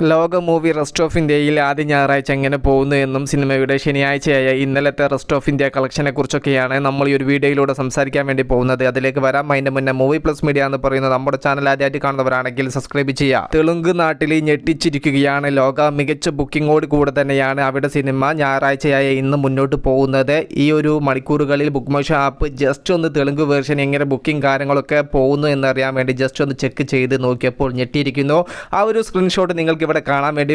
ലോക movie rest of ഇന്ത്യയിൽ ആദ്യ ഞായറാഴ്ച എങ്ങനെ പോകുന്നു എന്നും സിനിമയുടെ ശനിയാഴ്ചയായ ഇന്നലത്തെ റെസ്റ്റ് ഓഫ് ഇന്ത്യ കളക്ഷനെ കുറിച്ചൊക്കെയാണ് നമ്മൾ ഈ ഒരു വീഡിയോയിലൂടെ സംസാരിക്കാൻ വേണ്ടി പോകുന്നത്. അതിലേക്ക് വരാം. അതിന്റെ മുന്നേ മൂവി പ്ലസ് മീഡിയ എന്ന് പറയുന്നത് നമ്മുടെ ചാനൽ ആദ്യമായിട്ട് കാണുന്നവരാണെങ്കിൽ സബ്സ്ക്രൈബ് ചെയ്യുക. തെലുങ്ക് നാട്ടിൽ ഞെട്ടിച്ചിരിക്കുകയാണ്. ലോക മികച്ച ബുക്കിങ്ങോട് കൂടെ തന്നെയാണ് അവിടെ സിനിമ ഞായറാഴ്ചയായ ഇന്ന് മുന്നോട്ട് പോകുന്നത്. ഈ ഒരു മണിക്കൂറുകളിൽ ബുക്ക് മോഷ ആപ്പ് ജസ്റ്റ് ഒന്ന് തെലുങ്ക് വേർഷൻ എങ്ങനെ ബുക്കിംഗ് കാര്യങ്ങളൊക്കെ പോകുന്നു എന്നറിയാൻ വേണ്ടി ജസ്റ്റ് ഒന്ന് ചെക്ക് ചെയ്ത് നോക്കിയപ്പോൾ ഞെട്ടിയിരിക്കുന്നു. ആ ഒരു സ്ക്രീൻഷോട്ട് നിങ്ങൾക്ക് ഇവിടെ കാണാൻ വേണ്ടി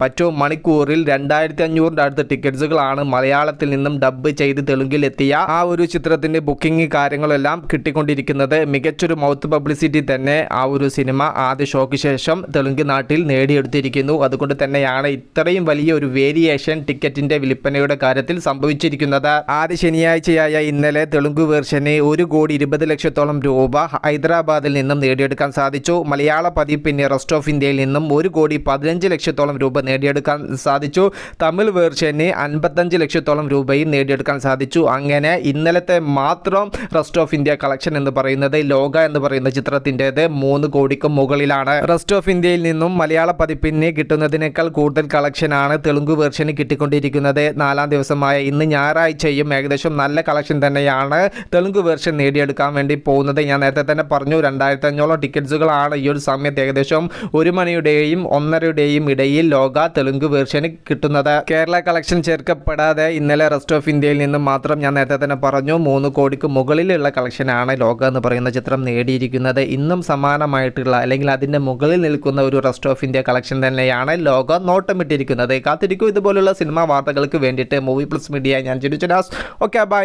പറ്റും. മണിക്കൂറിൽ രണ്ടായിരത്തി അഞ്ഞൂറിന്റെ അടുത്ത ടിക്കറ്റ്സുകളാണ് മലയാളത്തിൽ നിന്നും ഡബ് ചെയ്ത് തെലുങ്കിൽ എത്തിയ ആ ഒരു ചിത്രത്തിന്റെ ബുക്കിംഗ് കാര്യങ്ങളെല്ലാം കിട്ടിക്കൊണ്ടിരിക്കുന്നത്. മികച്ചൊരു മൗത്ത് പബ്ലിസിറ്റി തന്നെ ആ ഒരു സിനിമ ആദ്യ ഷോയ്ക്ക് ശേഷം തെലുങ്ക് നാട്ടിൽ നേടിയെടുത്തിരിക്കുന്നു. അതുകൊണ്ട് തന്നെയാണ് ഇത്രയും വലിയ ഒരു വേരിയേഷൻ ടിക്കറ്റിന്റെ വിൽപ്പനയുടെ കാര്യത്തിൽ സംഭവിച്ചിരിക്കുന്നത്. ആദ്യ ശനിയാഴ്ചയായ ഇന്നലെ തെലുങ്ക് വേർഷന് ഒരു കോടി ഇരുപത് ലക്ഷത്തോളം രൂപ ഹൈദരാബാദിൽ നിന്നും നേടിയെടുക്കാൻ സാധിച്ചു. മലയാള പതിപ്പിന് റെസ്റ്റ് ഓഫ് ഇന്ത്യയിൽ നിന്നും ഒരു കോടി പതിനഞ്ച് ലക്ഷത്തോളം രൂപ നേടിയെടുക്കാൻ സാധിച്ചു. തമിഴ് വേർഷന് അൻപത്തഞ്ച് ലക്ഷത്തോളം രൂപയും നേടിയെടുക്കാൻ സാധിച്ചു. അങ്ങനെ ഇന്നലത്തെ മാത്രം റെസ്റ്റ് ഓഫ് ഇന്ത്യ കളക്ഷൻ എന്ന് പറയുന്നത് ലോക എന്ന് പറയുന്ന ചിത്രത്തിന്റെത് മൂന്ന് കോടിക്കും മുകളിലാണ്. റെസ്റ്റ് ഓഫ് ഇന്ത്യയിൽ നിന്നും മലയാള പതിപ്പിന് കിട്ടുന്നതിനേക്കാൾ കൂടുതൽ കളക്ഷനാണ് തെലുങ്ക് വേർഷന് കിട്ടിക്കൊണ്ടിരിക്കുന്നത്. നാലാം ദിവസമായ ഇന്ന് ഞായറാഴ്ചയും ഏകദേശം നല്ല കളക്ഷൻ തന്നെയാണ് തെലുങ്ക് വേർഷൻ നേടിയെടുക്കാൻ വേണ്ടി പോകുന്നത്. ഞാൻ നേരത്തെ തന്നെ പറഞ്ഞു രണ്ടായിരത്തി അഞ്ഞൂറോളം ടിക്കറ്റ്സുകളാണ് ഈ ഒരു സമയത്ത് ഏകദേശം ഒരു മണിയുടെയും ഒന്നരയുടെയും ഇടയിൽ ലോക തെലുങ്ക് വേർഷന് കിട്ടുന്നത്. കേരള കളക്ഷൻ ചേർക്കപ്പെടാതെ ഇന്നലെ റെസ്റ്റ് ഓഫ് ഇന്ത്യയിൽ നിന്നും മാത്രം ഞാൻ നേരത്തെ തന്നെ പറഞ്ഞു മൂന്ന് കോടിക്ക് മുകളിലുള്ള കളക്ഷനാണ് ലോക എന്ന് പറയുന്ന ചിത്രം നേടിയിരിക്കുന്നത്. ഇന്നും സമാനമായിട്ടുള്ള അല്ലെങ്കിൽ അതിന്റെ മുകളിൽ നിൽക്കുന്ന ഒരു റെസ്റ്റ് ഓഫ് ഇന്ത്യ കളക്ഷൻ തന്നെയാണ് ലോക നോട്ടമിട്ടിരിക്കുന്നത്. കാത്തിരിക്കും ഇതുപോലുള്ള സിനിമാ വാർത്തകൾക്ക് വേണ്ടിയിട്ട് മൂവി പ്ലസ് മീഡിയ ഞാൻ ചിരിച്ചു ഓക്കെ ബൈ